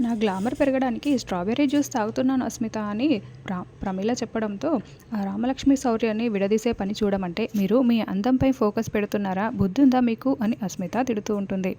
నా గ్లామర్ పెరగడానికి strawberry juice తాగుతున్నాను అస్మిత అని రా ప్రమీల చెప్పడంతో ఆ రామలక్ష్మి శౌర్యాన్ని విడదీసే పని చూడమంటే మీరు మీ అందంపై ఫోకస్ పెడుతున్నారా? బుద్ధుందా మీకు? అని అస్మిత తిడుతూ ఉంటుంది.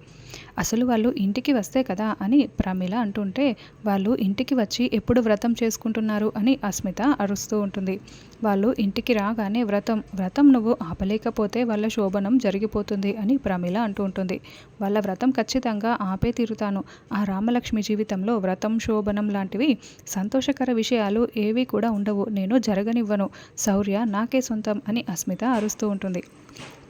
అసలు వాళ్ళు ఇంటికి వస్తే కదా? అని ప్రమీల అంటుంటే వాళ్ళు ఇంటికి వచ్చి ఎప్పుడు వ్రతం చేసుకుంటున్నారు? అని అస్మిత అరుస్తూ ఉంటుంది. వాళ్ళు ఇంటికి రాగానే వ్రతం వ్రతం నువ్వు ఆపలేకపోతే వాళ్ళ శోభనం జరిగిపోతుంది అని ప్రమీల అంటూ ఉంటుంది. వాళ్ళ వ్రతం ఖచ్చితంగా ఆపే తీరుతాను. ఆ రామలక్ష్మి జీవితంలో వ్రతం శోభనం లాంటివి సంతోషకర విషయాలు ఏవి కూడా ఉండవు. నేను జరగనివ్వను. శౌర్య నాకే సొంతం అని అస్మిత అరుస్తూ ఉంటుంది.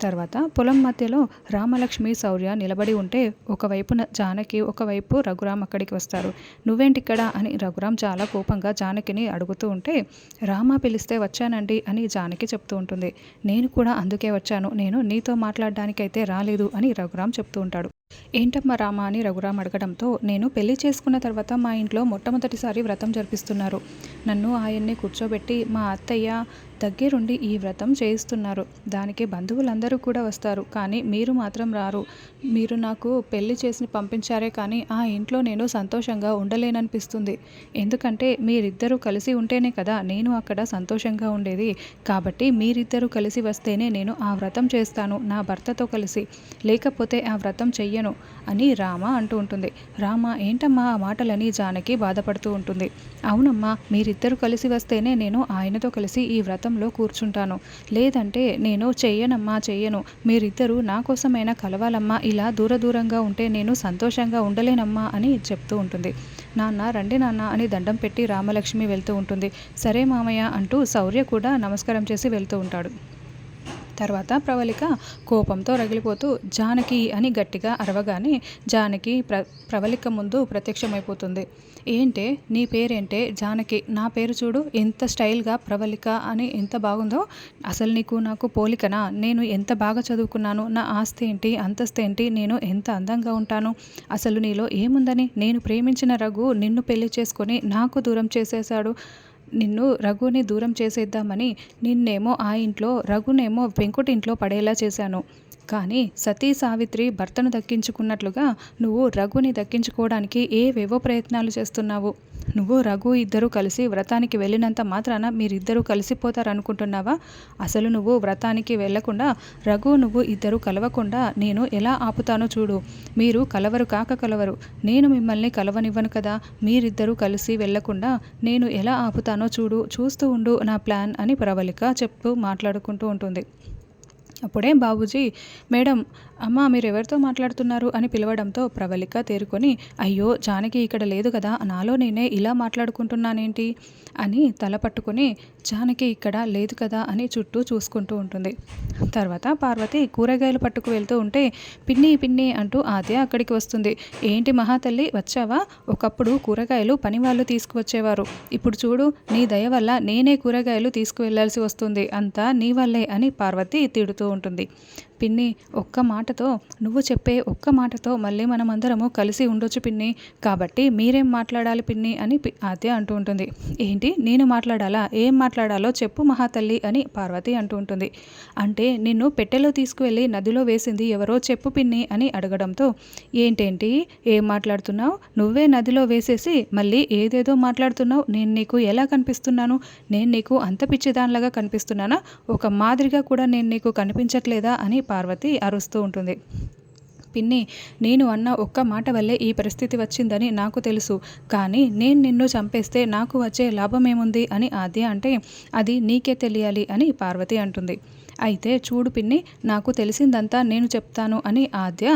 తర్వాత పొలం మధ్యలో రామలక్ష్మి శౌర్య నిలబడి ఉంటే ఒకవైపున జానకి ఒకవైపు రఘురామ్ అక్కడికి వస్తారు. నువ్వేంటిక్కడ అని రఘురామ్ చాలా కోపంగా జానకిని అడుగుతూ ఉంటే రామ పిలిస్తే వచ్చానండి అని జానకి చెప్తూ ఉంటుంది. నేను కూడా అందుకే వచ్చాను. నేను నీతో మాట్లాడడానికైతే రాలేదు అని రఘురామ్ చెప్తూ ఉంటాడు. ఏంటమ్మా రామ అని రఘురామ్ అడగడంతో నేను పెళ్ళి చేసుకున్న తర్వాత మా ఇంట్లో మొట్టమొదటిసారి వ్రతం జరిపిస్తున్నారు. నన్ను ఆయన్ని కూర్చోబెట్టి మా అత్తయ్య దగ్గరుండి ఈ వ్రతం చేయిస్తున్నారు. దానికి బంధువులందరూ కూడా వస్తారు. కానీ మీరు మాత్రం రారు. మీరు నాకు పెళ్ళి చేసి పంపించారే కానీ ఆ ఇంట్లో నేను సంతోషంగా ఉండలేననిపిస్తుంది. ఎందుకంటే మీరిద్దరూ కలిసి ఉంటేనే కదా నేను అక్కడ సంతోషంగా ఉండేది. కాబట్టి మీరిద్దరూ కలిసి వస్తేనే నేను ఆ వ్రతం చేస్తాను. నా భర్తతో కలిసి. లేకపోతే ఆ వ్రతం చెయ్యను అని రామ అంటూ ఉంటుంది. రామ ఏంటమ్మా ఆ మాటలని జానకి బాధపడుతూ ఉంటుంది. అవునమ్మా మీరిద్దరూ కలిసి వస్తేనే నేను ఆయనతో కలిసి ఈ వ్రతం వ్రతంలో కూర్చుంటాను. లేదంటే నేను చెయ్యనమ్మా చెయ్యను. మీరిద్దరూ నా కోసమైనా కలవాలమ్మా. ఇలా దూర దూరంగా ఉంటే నేను సంతోషంగా ఉండలేనమ్మా అని చెప్తూ ఉంటుంది. నాన్న రండి నాన్న అని దండం పెట్టి రామలక్ష్మి వెళ్తూ ఉంటుంది. సరే మామయ్య అంటూ శౌర్య కూడా నమస్కారం చేసి వెళ్తూ ఉంటాడు. తర్వాత ప్రవళిక కోపంతో రగిలిపోతూ జానకి అని గట్టిగా అరవగానే జానకి ప్ర ప్రవళిక ముందు ప్రత్యక్షమైపోతుంది. ఏంటే? నీ పేరేంటే? జానకి నా పేరు చూడు ఎంత స్టైల్గా ప్రవళిక అని ఎంత బాగుందో. అసలు నీకు నాకు పోలికనా? నేను ఎంత బాగా చదువుకున్నాను? నా ఆస్తి ఏంటి? అంతస్తు ఏంటి? నేను ఎంత అందంగా ఉంటాను? అసలు నీలో ఏముందని? నేను ప్రేమించిన రఘు నిన్ను పెళ్ళి చేసుకొని నాకు దూరం చేసేశాడు. నిన్ను రఘుని దూరం చేసేద్దామని నిన్నేమో ఆ ఇంట్లో రఘునేమో వెంకుటింట్లో పడేలా చేశాను. కానీ సతీ సావిత్రి భర్తను దక్కించుకున్నట్లుగా నువ్వు రఘుని దక్కించుకోవడానికి ఏవేవో ప్రయత్నాలు చేస్తున్నావు. నువ్వు రఘు ఇద్దరూ కలిసి వ్రతానికి వెళ్ళినంత మాత్రాన మీరిద్దరూ కలిసిపోతారనుకుంటున్నావా? అసలు నువ్వు వ్రతానికి వెళ్ళకుండా రఘు నువ్వు ఇద్దరు కలవకుండా నేను ఎలా ఆపుతానో చూడు. మీరు కలవరు కాక కలవరు. నేను మిమ్మల్ని కలవనివ్వను కదా. మీరిద్దరూ కలిసి వెళ్ళకుండా నేను ఎలా ఆపుతానో చూడు. చూస్తూ ఉండు నా ప్లాన్ అని ప్రవళిక చెప్తూ మాట్లాడుకుంటూ ఉంటుంది. అప్పుడే బాబుజీ మేడం అమ్మ మీరు ఎవరితో మాట్లాడుతున్నారు? అని పిలవడంతో ప్రవళిక తేరుకొని అయ్యో జానకి ఇక్కడ లేదు కదా నాలో నేనే ఇలా మాట్లాడుకుంటున్నానేంటి? అని తల పట్టుకొని జానకి ఇక్కడ లేదు కదా అని చుట్టూ చూసుకుంటూ ఉంటుంది. తర్వాత పార్వతి కూరగాయలు పట్టుకు వెళ్తూ ఉంటే పిన్ని పిన్ని అంటూ ఆద్య అక్కడికి వస్తుంది. ఏంటి మహాతల్లి వచ్చావా? ఒకప్పుడు కూరగాయలు పని వాళ్ళు తీసుకువచ్చేవారు. ఇప్పుడు చూడు నీ దయ వల్ల నేనే కూరగాయలు తీసుకువెళ్ళాల్సి వస్తుంది. అంతా నీ వల్లే అని పార్వతి తిడుతూ ఉంటుంది. పిన్ని ఒక్క మాటతో నువ్వు చెప్పే ఒక్క మాటతో మళ్ళీ మనమందరము కలిసి ఉండొచ్చు పిన్ని. కాబట్టి మీరేం మాట్లాడాలి పిన్ని అని ఆద్య అంటూ ఉంటుంది. ఏంటి? నేను మాట్లాడాలా? ఏం మాట్లాడాలో చెప్పు మహాతల్లి అని పార్వతి అంటూ ఉంటుంది. అంటే నిన్ను పెట్టెలో తీసుకువెళ్ళి నదిలో వేసింది ఎవరో చెప్పు పిన్ని అని అడగడంతో ఏంటేంటి? ఏం మాట్లాడుతున్నావు? నువ్వే నదిలో వేసేసి మళ్ళీ ఏదేదో మాట్లాడుతున్నావు? నేను నీకు ఎలా కనిపిస్తున్నాను? నేను నీకు అంత పిచ్చిదానిలాగా కనిపిస్తున్నానా? ఒక మాదిరిగా కూడా నేను నీకు కనిపించట్లేదా? అని పార్వతి అరుస్తూ ఉంటుంది. పిన్ని నేను అన్న ఒక్క మాట వల్లే ఈ పరిస్థితి వచ్చిందని నాకు తెలుసు. కానీ నేను నిన్ను చంపేస్తే నాకు వచ్చే లాభం ఏముంది అని ఆద్య అంటే అది నీకే తెలియాలి అని పార్వతి అంటుంది. అయితే చూడు పిన్ని నాకు తెలిసిందంతా నేను చెప్తాను అని ఆద్య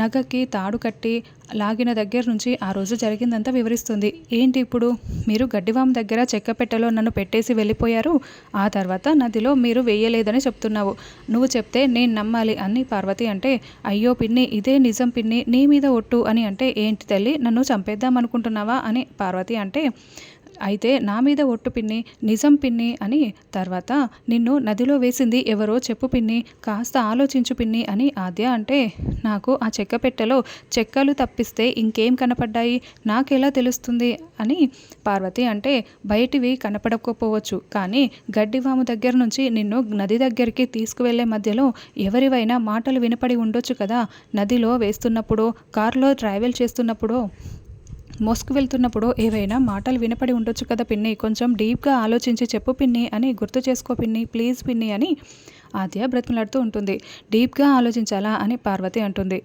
నగకి తాడు కట్టి లాగిన దగ్గర నుంచి ఆ రోజు జరిగిందంతా వివరిస్తుంది. ఏంటి ఇప్పుడు? మీరు గడ్డివాం దగ్గర చెక్క పెట్టెలో నన్ను పెట్టేసి వెళ్ళిపోయారు. ఆ తర్వాత నదిలో మీరు వేయలేదని చెప్తున్నావు. నువ్వు చెప్తే నేను నమ్మాలి అని పార్వతి అంటే అయ్యో పిన్ని ఇదే నిజం పిన్ని నీ మీద ఒట్టు అని అంటే ఏంటి తల్లి నన్ను చంపేద్దాం అనుకుంటున్నావా అని పార్వతి అంటే అయితే నా మీద ఒట్టు పిన్ని నిజం పిన్ని అని తర్వాత నిన్ను నదిలో వేసింది ఎవరో చెప్పు పిన్ని కాస్త ఆలోచించు పిన్ని అని ఆద్య అంటే నాకు ఆ చెక్క పెట్టెలో చెక్కలు తప్పిస్తే ఇంకేం కనపడ్డాయి? నాకెలా తెలుస్తుంది? అని పార్వతి అంటే బయటివి కనపడకపోవచ్చు. కానీ గడ్డివాము దగ్గర నుంచి నిన్ను నది దగ్గరికి తీసుకువెళ్ళే మధ్యలో ఎవరివైనా మాటలు వినపడి ఉండొచ్చు కదా? నదిలో వేస్తున్నప్పుడు కారులో ట్రావెల్ చేస్తున్నప్పుడు? మోసుకు వెళ్తున్నప్పుడు ఏవైనా మాటలు వినపడి ఉండొచ్చు కదా పిన్ని. కొంచెం డీప్గా ఆలోచించి చెప్పు పిన్ని అని గుర్తు చేసుకో పిన్ని. ప్లీజ్ పిన్ని అని ఆద్య బ్రతిమలాడుతూ ఉంటుంది. డీప్గా ఆలోచించాలా అని పార్వతి అంటుంది.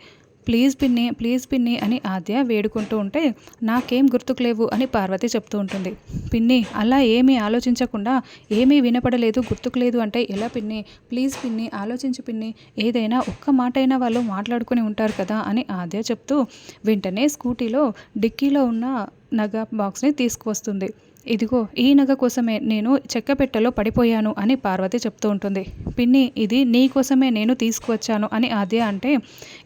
ప్లీజ్ పిన్ని ప్లీజ్ పిన్ని అని ఆద్య వేడుకుంటూ ఉంటే నాకేం గుర్తుకులేవు అని పార్వతి చెప్తూ ఉంటుంది. పిన్ని అలా ఏమీ ఆలోచించకుండా ఏమీ వినపడలేదు గుర్తుకులేదు అంటే ఎలా పిన్ని? ప్లీజ్ పిన్ని ఆలోచించు పిన్ని. ఏదైనా ఒక్క మాట అయినా వాళ్ళు మాట్లాడుకుని ఉంటారు కదా అని ఆద్య చెప్తూ వెంటనే స్కూటీలో డిక్కీలో ఉన్న నగ బాక్స్ని తీసుకువస్తుంది. ఇదిగో ఈ నగ కోసమే నేను చెక్కపెట్టెలో పడిపోయాను అని పార్వతి చెప్తూ ఉంటుంది. పిన్ని ఇది నీ కోసమే నేను తీసుకువచ్చాను అని ఆద్య అంటే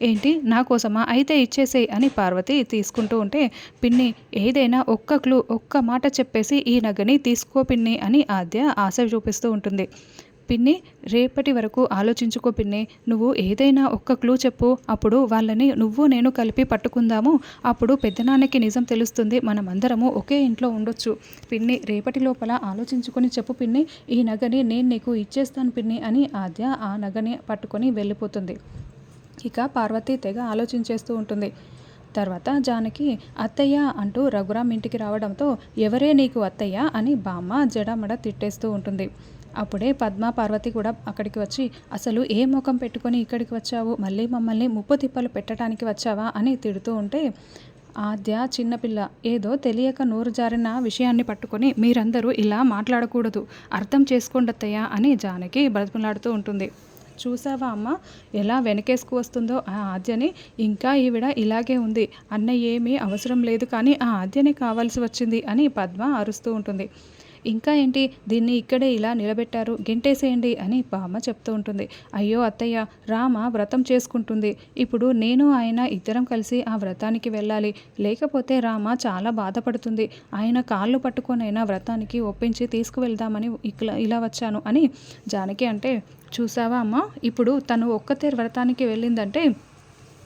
ఏంటి నా కోసమా? అయితే ఇచ్చేసేయి అని పార్వతి తీసుకుంటూ ఉంటే పిన్ని ఏదైనా ఒక్క క్లూ ఒక్క మాట చెప్పేసి ఈ నగని తీసుకో పిన్ని అని ఆద్య ఆశ చూపిస్తూ ఉంటుంది. పిన్ని రేపటి వరకు ఆలోచించుకో పిన్ని. నువ్వు ఏదైనా ఒక్క క్లూ చెప్పు. అప్పుడు వాళ్ళని నువ్వు నేను కలిపి పట్టుకుందాము. అప్పుడు పెద్దనాన్నకి నిజం తెలుస్తుంది. మనమందరము ఒకే ఇంట్లో ఉండొచ్చు. పిన్ని రేపటి లోపల ఆలోచించుకొని చెప్పు పిన్ని. ఈ నగని నేను నీకు ఇచ్చేస్తాను పిన్ని అని ఆద్య ఆ నగని పట్టుకొని వెళ్ళిపోతుంది. ఇక పార్వతి తెగ ఆలోచించేస్తూ ఉంటుంది. తర్వాత జానకి అత్తయ్య అంటూ రఘురామ్ ఇంటికి రావడంతో ఎవరే నీకు అత్తయ్య అని బామ్మ జడమడ తిట్టేస్తూ ఉంటుంది. అప్పుడే పద్మ పార్వతి కూడా అక్కడికి వచ్చి అసలు ఏ ముఖం పెట్టుకొని ఇక్కడికి వచ్చావు? మళ్ళీ మమ్మల్ని ముప్పు తిప్పలు పెట్టడానికి వచ్చావా? అని తిడుతూ ఉంటే ఆద్య చిన్నపిల్ల ఏదో తెలియక నోరు జారిన విషయాన్ని పట్టుకొని మీరందరూ ఇలా మాట్లాడకూడదు. అర్థం చేసుకోండత్తయ్యా అని జానకి బ్రతిమలాడుతూ ఉంటుంది. చూసావా అమ్మ ఎలా వెనకేసుకు వస్తుందో ఆ ఆద్యని? ఇంకా ఈవిడ ఇలాగే ఉంది. అన్న ఏమీ అవసరం లేదు కానీ ఆ ఆద్యని కావాల్సి వచ్చింది అని పద్మ అరుస్తూ ఉంటుంది. ఇంకా ఏంటి? దీన్ని ఇక్కడే ఇలా నిలబెట్టారు. గెంటేసేయండి అని బామ్మ చెప్తూ ఉంటుంది. అయ్యో అత్తయ్య రామ వ్రతం చేసుకుంటుంది. ఇప్పుడు నేను ఆయన ఇద్దరం కలిసి ఆ వ్రతానికి వెళ్ళాలి. లేకపోతే రామ చాలా బాధపడుతుంది. ఆయన కాళ్ళు పట్టుకొనైనా వ్రతానికి ఒప్పించి తీసుకువెళ్దామని ఇట్లా ఇలా వచ్చాను అని జానకి అంటే చూసావా అమ్మ? ఇప్పుడు తను ఒక్కతే వ్రతానికి వెళ్ళిందంటే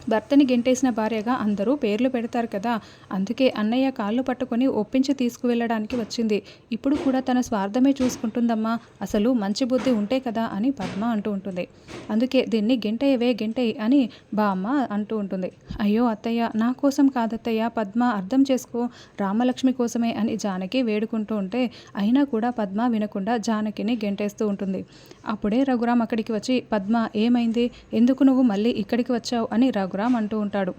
భర్తని గెంటేసిన భార్యగా అందరూ పేర్లు పెడతారు కదా. అందుకే అన్నయ్య కాళ్ళు పట్టుకొని ఒప్పించి తీసుకువెళ్ళడానికి వచ్చింది. ఇప్పుడు కూడా తన స్వార్థమే చూసుకుంటుందమ్మా. అసలు మంచి బుద్ధి ఉంటే కదా అని పద్మ అంటూ ఉంటుంది. అందుకే దీన్ని గెంటయ్యవే గెంటయ్యి అని బామ్మ అంటూ ఉంటుంది. అయ్యో అత్తయ్య నా కోసం కాదత్తయ్య పద్మ అర్థం చేసుకో. రామలక్ష్మి కోసమే అని జానకి వేడుకుంటూ ఉంటే అయినా కూడా పద్మ వినకుండా జానకిని గెంటేస్తూ ఉంటుంది. అప్పుడే రఘురామ్ అక్కడికి వచ్చి పద్మ ఏమైంది? ఎందుకు నువ్వు మళ్ళీ ఇక్కడికి వచ్చావు? అని రఘు రఘురామ్ అంటూ ఉంటాడు.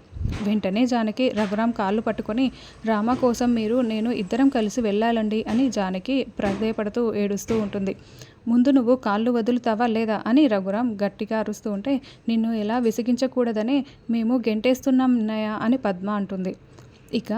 వెంటనే జానకి రఘురామ్ కాళ్ళు పట్టుకొని రామ కోసం మీరు నేను ఇద్దరం కలిసి వెళ్ళాలండి అని జానకి ప్రాధేయపడుతూ ఏడుస్తూ ఉంటుంది. ముందు నువ్వు కాళ్ళు వదులుతావా లేదా అని రఘురామ్ గట్టిగా అరుస్తూ ఉంటే నిన్ను ఎలా విసిగించకూడదనే మేము గెంటేస్తున్నాం అని పద్మ అంటుంది. ఇక